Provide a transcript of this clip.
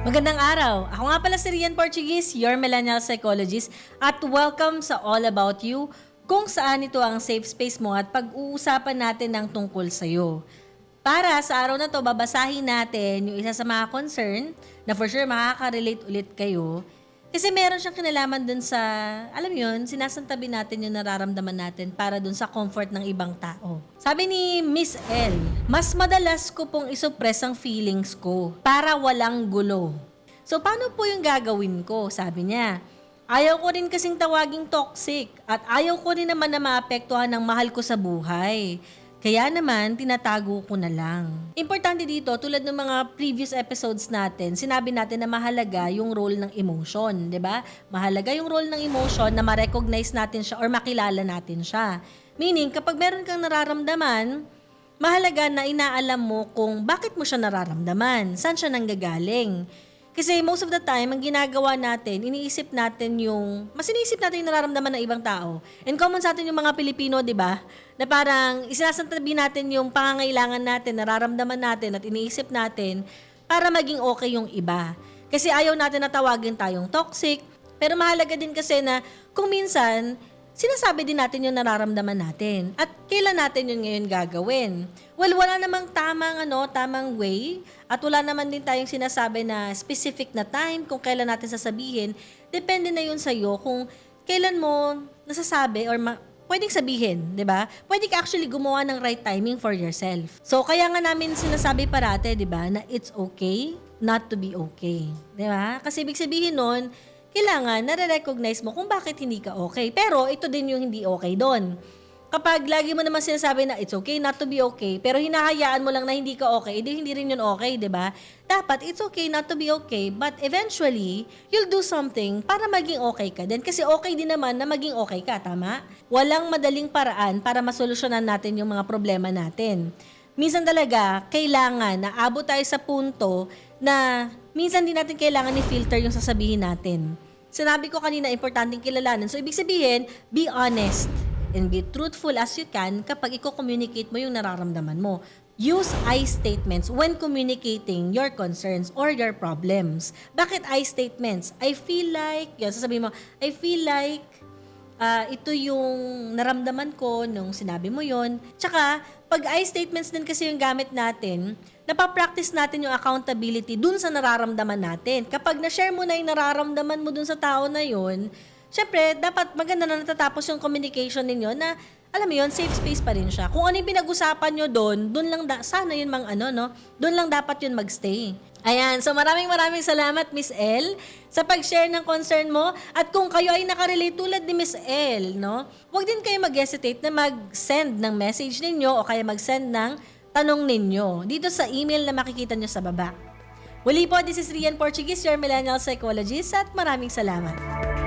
Magandang araw! Ako nga pala si Rian Portuguese, your millennial psychologist, at welcome sa All About You, kung saan ito ang safe space mo at pag-uusapan natin ng tungkol sa'yo. Para sa araw na to, babasahin natin yung isa sa mga concern na for sure makaka-relate ulit kayo. Kasi meron siyang kinalaman dun sa, alam yun, sinasantabi natin yung nararamdaman natin para dun sa comfort ng ibang tao. Sabi ni Miss L, mas madalas ko pong isuppress ang feelings ko para walang gulo. So, paano po yung gagawin ko? Sabi niya, ayaw ko rin kasing tawaging toxic at ayaw ko rin naman na maapektuhan ng mahal ko sa buhay. Kaya naman, tinatago ko na lang. Importante dito, tulad ng mga previous episodes natin, sinabi natin na mahalaga yung role ng emotion, di ba? Mahalaga yung role ng emotion na ma-recognize natin siya or makilala natin siya. Meaning, kapag meron kang nararamdaman, mahalaga na inaalam mo kung bakit mo siya nararamdaman, saan siya nanggagaling. Kasi most of the time, ang ginagawa natin, iniisip natin yung, mas iniisip natin yung nararamdaman ng ibang tao. And common sa atin yung mga Pilipino, di ba? Na parang isinasantabi natin yung pangangailangan natin, nararamdaman natin at iniisip natin para maging okay yung iba. Kasi ayaw natin na tawagin tayong toxic. Pero mahalaga din kasi na kung minsan, sinasabi din natin yung nararamdaman natin. At kailan natin yun ngayon gagawin? Well, wala namang tamang, ano, tamang way. At wala naman din tayong sinasabi na specific na time kung kailan natin sasabihin. Depende na yun sa'yo kung kailan mo nasasabi or ma- pwedeng sabihin, di ba? Pwede ka actually gumawa ng right timing for yourself. So, kaya nga namin sinasabi parate, di ba, na it's okay not to be okay. Di ba? Kasi ibig sabihin nun, kailangan nare-recognize mo kung bakit hindi ka okay. Pero ito din yung hindi okay doon. Kapag lagi mo naman sinasabi na it's okay not to be okay, pero hinahayaan mo lang na hindi ka okay, edi hindi rin yun okay, di ba? Dapat it's okay not to be okay, but eventually, you'll do something para maging okay ka din. Kasi okay din naman na maging okay ka, tama? Walang madaling paraan para masolusyonan natin yung mga problema natin. Minsan talaga, kailangan na abot tayo sa punto na minsan din natin kailangan ni-filter yung sasabihin natin. Sinabi ko kanina, importanteng kilalanin. So, ibig sabihin, be honest and be truthful as you can kapag i-communicate mo yung nararamdaman mo. Use I statements when communicating your concerns or your problems. Bakit I statements? I feel like, yun, sasabihin mo, I feel like ah, ito yung naramdaman ko nung sinabi mo yon. Tsaka, pag I statements din kasi yung gamit natin, napapractice natin yung accountability dun sa nararamdaman natin. Kapag na-share mo na yung nararamdaman mo dun sa tao na yun, syempre, dapat maganda na natatapos yung communication ninyo na, alam mo yun, safe space pa rin siya. Kung ano yung pinag-usapan nyo doon, doon lang, da- sana yun mang ano, no? Doon lang dapat yun magstay. Ayan, so maraming maraming salamat Miss L sa pag-share ng concern mo at kung kayo ay nakarelate tulad ni Miss L, no? Huwag din kayo mag-hesitate na mag-send ng message ninyo o kaya mag-send ng tanong ninyo dito sa email na makikita nyo sa baba. Muli po, this is Rian Portuguese, your millennial psychologist at maraming salamat.